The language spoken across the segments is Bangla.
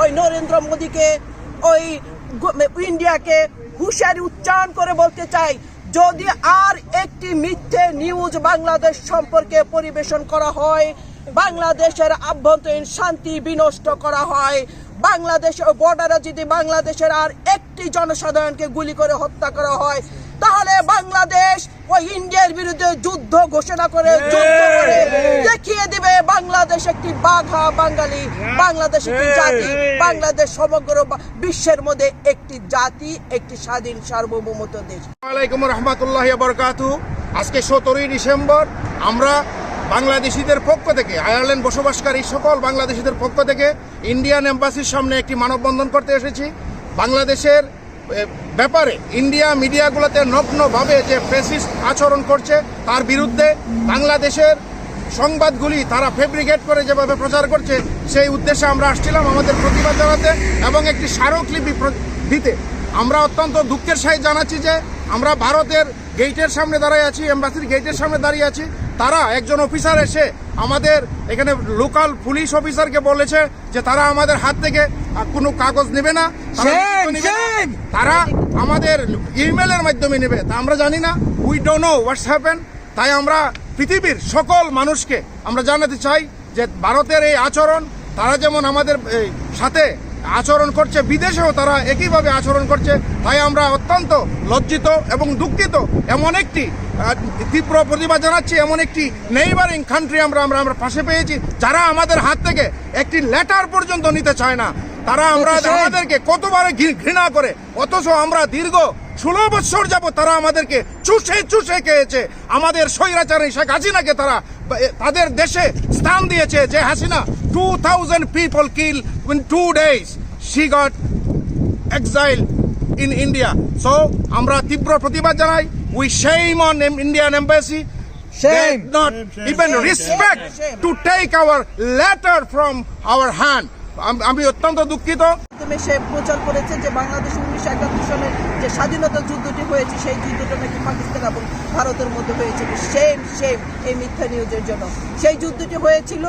ওই নরেন্দ্র মোদীকে, ওই ইন্ডিয়াকে হুঁশিয়ারি উচ্চারণ করে বলতে চাই, যদি আর একটি মিথ্যে নিউজ বাংলাদেশ সম্পর্কে পরিবেশন করা হয়, বাংলাদেশের আভ্যন্তরীণ শান্তি বিনষ্ট করা হয়, বাংলাদেশের বর্ডারে যদি বাংলাদেশের আর একটি জনসাধারণকে গুলি করে হত্যা করা হয়, তাহলে বাংলাদেশ যুদ্ধ ঘোষণা করে যুদ্ধ করে দেখিয়ে দিবে বাংলাদেশ একটি বাঘা বাঙালি বাংলাদেশ একটি জাতি বাংলাদেশ সমগ্র বিশ্বের মধ্যে একটি জাতি একটি স্বাধীন সার্বভৌমত দেশ। আলাইকুম রহমতুল্লাহ বরকাতু। আজকে সতেরোই ডিসেম্বর আমরা বাংলাদেশিদের পক্ষ থেকে আয়ারল্যান্ড বসবাসকারী সকল বাংলাদেশিদের পক্ষ থেকে ইন্ডিয়ান এম্বাসির সামনে একটি মানববন্ধন করতে এসেছি। বাংলাদেশের ব্যাপারে ইন্ডিয়া মিডিয়াগুলোতে নগ্নভাবে যে ফেসিস্ট আচরণ করছে, তার বিরুদ্ধে বাংলাদেশের সংবাদগুলি তারা ফেব্রিকেট করে যেভাবে প্রচার করছে, সেই উদ্দেশ্যে আমরা আসছিলাম আমাদের প্রতিবাদ জানাতে এবং একটি স্মারকলিপি দিতে। আমরা অত্যন্ত দুঃখের সাথে জানাচ্ছি যে আমরা ভারতের গেটের সামনে দাঁড়িয়ে আছি এম্বাসির গেটের সামনে দাঁড়িয়ে আছি। তারা একজন অফিসার এসে আমাদের এখানে লোকাল পুলিশ অফিসারকে বলেছে যে তারা আমাদের হাত থেকে কোনো কাগজ নেবে না তারা আমাদের ইমেলের মাধ্যমে নেবে। তা আমরা জানি না। We don't know what's happen তাই আমরা পৃথিবীর সকল মানুষকে আমরা জানাতে চাই যে ভারতের এই আচরণ তারা যেমন আমাদের সাথে আচরণ করছে, বিদেশেও তারা একইভাবে আচরণ করছে। তাই আমরা অত্যন্ত লজ্জিত এবং দুঃখিত। এমন একটি তীব্র প্রতিবাদ জানাচ্ছি, এমন একটি নেইবারিং কান্ট্রি আমরা আমরা আমরা পাশে পেয়েছি, যারা আমাদের হাত থেকে একটি লেটার পর্যন্ত নিতে চায় না। তারা আমরা আমাদেরকে কতবার ঘৃ- ঘৃণা করে অথচ আমরা দীর্ঘ ষোলো বছর যাব তারা আমাদেরকে চুষে চুষে খেয়েছে। আমাদের স্বৈরাচারী শেখ হাসিনাকে তারা তাদের দেশে স্থান দিয়েছে যে Hasina two thousand people kill in two days she got exile in India so আমরা তীব্র প্রতিবাদ জানাই। We same on Indian embassy Shame. not even respect to take our letter from our hand. আম- অত্যন্ত দুঃখিত। তুমি সে প্রচার করেছে যে বাংলাদেশ উনিশশো একাত্তর সালের যে স্বাধীনতা যুদ্ধটি হয়েছে, সেই যুদ্ধটা নাকি পাকিস্তান এবং ভারতের মধ্যে হয়েছিল। সেম সেম এই মিথ্যা নিউজের জন্য। সেই যুদ্ধটি হয়েছিল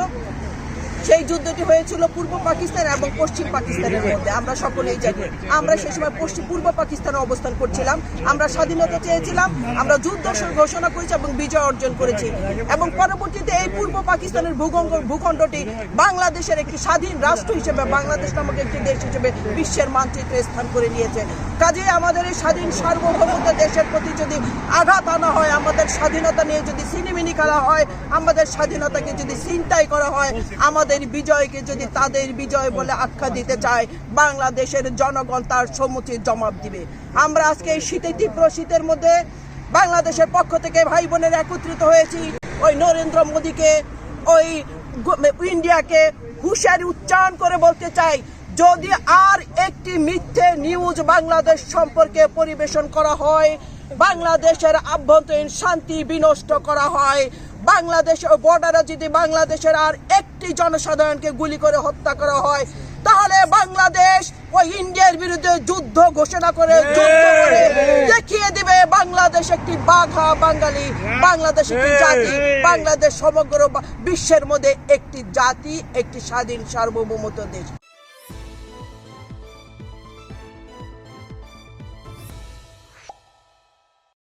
সেই যুদ্ধটি হয়েছিল পূর্ব পাকিস্তান এবং পশ্চিম পাকিস্তানের মধ্যে। আমরা সকলেই জানি। আমরা সেই সময় পশ্চিম, পূর্ব পাকিস্তানে অবস্থান করছিলাম। আমরা স্বাধীনতা চেয়েছিলাম। আমরা যুদ্ধ ঘোষণা করেছি এবং বিজয় অর্জন করেছি। এবং পরবর্তীতে এই পূর্ব পাকিস্তানের ভূখণ্ড ভূখণ্ডটি বাংলাদেশের একটি স্বাধীন রাষ্ট্র হিসেবে, বাংলাদেশ নামক একটি দেশ হিসেবে বিশ্বের মানচিত্রে স্থান করে নিয়েছে। কাজে আমাদের এই স্বাধীন সার্বভৌমত্ব দেশের প্রতি যদি আঘাত আনা হয়, আমাদের স্বাধীনতা নিয়ে যদি সিনেমিনি করা হয়, আমাদের স্বাধীনতাকে যদি চিন্তাই করা হয়, আমাদের বিজয়কে যদি তাদের বিজয় বলে আখ্যা দিতে চায়, বাংলাদেশের জনগণ তার সমুচিত জবাব দিবে। আমরা আজকে শীতে তীব্র শীতের মধ্যে বাংলাদেশের পক্ষ থেকে ভাই বোনের একত্রিত হয়েছি। ওই নরেন্দ্র মোদীকে, ওই ইন্ডিয়াকে হুঁশিয়ারি উচ্চারণ করে বলতে চাই, যদি আর একটি মিথ্যে নিউজ বাংলাদেশ সম্পর্কে পরিবেশন করা হয় বাংলাদেশের আভ্যন্তরীণ শান্তি বিনষ্ট করা হয়। বাংলাদেশের বর্ডারে যদি বাংলাদেশের আর একটি জনসাধারণকে গুলি করে হত্যা করা হয় তাহলে বাংলাদেশ ওই ইন্ডিয়ার বিরুদ্ধে যুদ্ধ ঘোষণা করে যুদ্ধ করে দেখিয়ে দিবে বাংলাদেশ একটি বাঘা বাঙালি বাংলাদেশ একটি জাতি বাংলাদেশ সমগ্র বিশ্বের মধ্যে একটি জাতি একটি স্বাধীন সার্বভৌমত্ব দেশ।